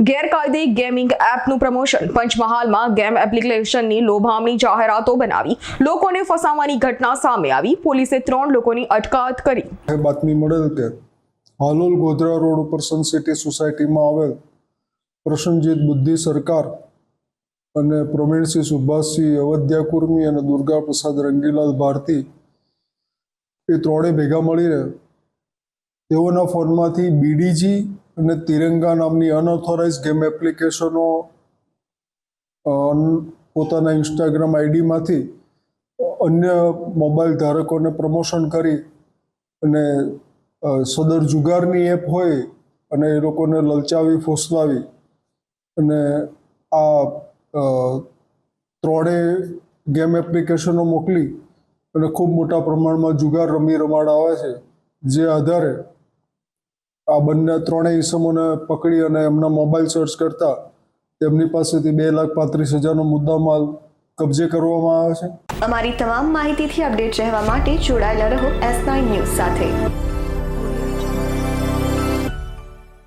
ગેરકાયદે ગેમિંગ એપનું પ્રમોશન. પંચમહાલમાં ગેમ એપ્લિકેશનની લોભામણી જાહેરાતો બનાવી. લોકોને ફસાવવાની ઘટના સામે આવી. પોલીસે ત્રણ લોકોની અટકાયત કરી. બાતમી મળેલ કે હાલોલ ગોધરા રોડ ઉપર સન સિટી સોસાયટીમાં આવેલ પ્રસન્નજીત બુદ્ધિ સરકાર અને પ્રવીણસિંહ સુભાષસિંહ અવધ્યા કુર્મી અને દુર્ગા પ્રસાદ રંગીલાલ ભારતી એ ત્રણે ભેગા મળીને તેઓના ફોનમાંથી બીડીજી અને તિરંગા નામની અનઓથોરાઇઝ ગેમ એપ્લિકેશનો પોતાના ઇન્સ્ટાગ્રામ આઈડીમાંથી અન્ય મોબાઈલ ધારકોને પ્રમોશન કરી અને સદર જુગારની એપ હોય અને એ લોકોને લલચાવી, ફોસલાવી અને આ ત્રણે ગેમ એપ્લિકેશનો મોકલી અને ખૂબ મોટા પ્રમાણમાં જુગાર રમી રમાડાવે છે. જે આધારે આ બંને ત્રણેય ઇસમોને પકડી અને એમના મોબાઈલ સર્ચ કરતા તેમની પાસેથી બે લાખ પાંત્રીસ હજારનો મુદ્દામાલ કબજે કરવામાં આવે છે. અમારી તમામ માહિતીથી અપડેટ રહેવા માટે જોડાયેલા રહો એસ નાઇન ન્યૂઝ સાથે.